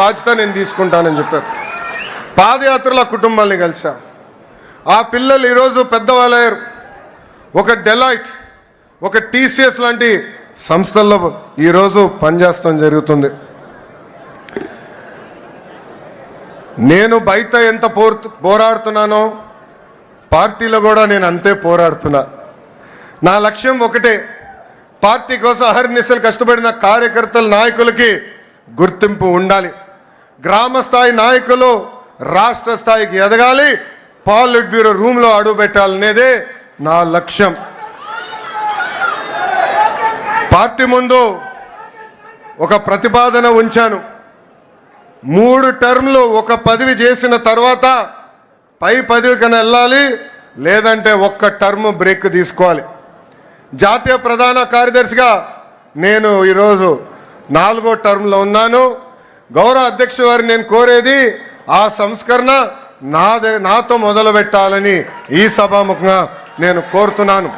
బాధ్యత నేను తీసుకుంటానని చెప్పారు. పాదయాత్రల కుటుంబాన్ని కలిసా ఆ పిల్లలు ఈరోజు పెద్దవాళ్ళయ్యారు ఒక డెలైట్ ఒక టీసీఎస్ లాంటి సంస్థల్లో ఈరోజు పనిచేస్తాం జరుగుతుంది. నేను బయట ఎంత పోర్ పోరాడుతున్నానో పార్టీలో కూడా నేను అంతే పోరాడుతున్నా. నా లక్ష్యం ఒకటే పార్టీ కోసం అహర్నిశలు కష్టపడిన కార్యకర్తల నాయకులకి గుర్తింపు ఉండాలి. గ్రామ స్థాయి నాయకులు రాష్ట్ర స్థాయికి ఎదగాలి పాలిట్ బ్యూరో రూమ్లో అడుగు పెట్టాలనేదే నా లక్ష్యం. పార్టీ ముందు ఒక ప్రతిపాదన ఉంచాను. మూడు టర్మ్లు ఒక పదవి చేసిన తర్వాత పై పదవికన వెళ్ళాలి లేదంటే ఒక్క టర్మ్ బ్రేక్ తీసుకోవాలి. జాతీయ ప్రధాన కార్యదర్శిగా నేను ఈరోజు నాలుగో టర్మ్లో ఉన్నాను. గౌరవ అధ్యక్ష వారు నేను కోరేది ఆ సంస్కరణ నాదే నాతో మొదలు పెట్టాలని ఈ సభాముఖంగా నేను కోరుతున్నాను.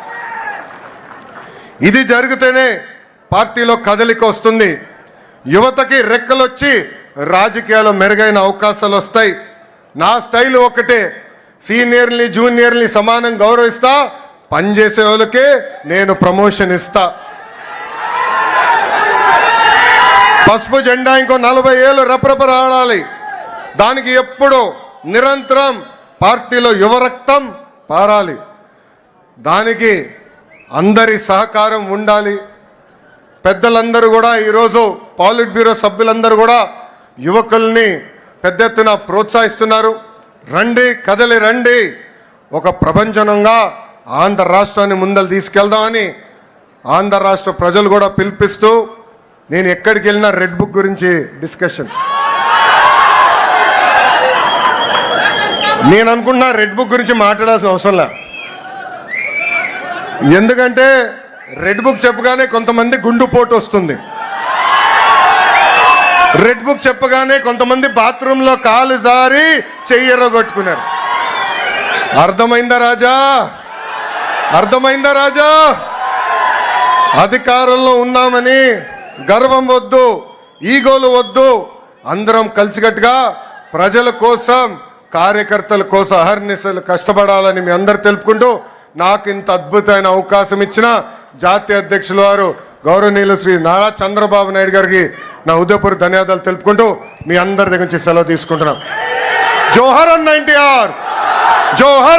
ఇది జరిగితేనే పార్టీలో కదలిక వస్తుంది. యువతకి రెక్కలొచ్చి రాజకీయాల్లో మెరుగైన అవకాశాలు వస్తాయి. నా స్టైల్ ఒకటే సీనియర్ని జూనియర్ని సమానం గౌరవిస్తా పనిచేసే వాళ్ళకే నేను ప్రమోషన్ ఇస్తా. పసుపు జెండా ఇంకో నలభై ఏళ్ళు రెపరెప రాడాలి దానికి ఎప్పుడు నిరంతరం పార్టీలో యువ రక్తం పారాలి. దానికి అందరి సహకారం ఉండాలి. పెద్దలందరూ కూడా ఈరోజు పాలిట్ బ్యూరో సభ్యులందరూ కూడా యువకుల్ని పెద్ద ఎత్తున ప్రోత్సహిస్తున్నారు. రండి కదలి రండి. ఒక ప్రపంచనంగా ఆంధ్ర రాష్ట్రాన్ని ముందలు తీసుకెళ్దామని ఆంధ్ర రాష్ట్ర ప్రజలు కూడా పిలిపిస్తూ నేను ఎక్కడికి వెళ్ళినా రెడ్ బుక్ గురించి డిస్కషన్. నేను అనుకున్నా రెడ్ బుక్ గురించి మాట్లాడాల్సిన అవసరంలా ఎందుకంటే రెడ్ బుక్ చెప్పగానే కొంతమంది గుండుపోటు వస్తుంది. రెడ్ బుక్ చెప్పగానే కొంతమంది బాత్రూంలో కాలు జారి చెయ్యరగొట్టుకున్నారు అర్థమైందా రాజా? అర్థమైందా రాజా? అధికారంలో ఉన్నామని గర్వం వద్దు ఈగోలు వద్దు. అందరం కలిసికట్టుగా ప్రజల కోసం కార్యకర్తల కోసం అహర్నిశలు కష్టపడాలని మీ అందరు తెలుపుకుంటూ నాకు ఇంత అద్భుతమైన అవకాశం ఇచ్చిన జాతీయ అధ్యక్షుల వారు గౌరవనీయులు శ్రీ నారా చంద్రబాబు నాయుడు గారికి నా ఉదయపూర్ ధన్యవాదాలు తెలుపుకుంటూ మీ అందరి దగ్గర నుంచి సెలవు తీసుకుంటున్నాం. జోహర్ అన్న ఎన్టీఆర్! జోహర్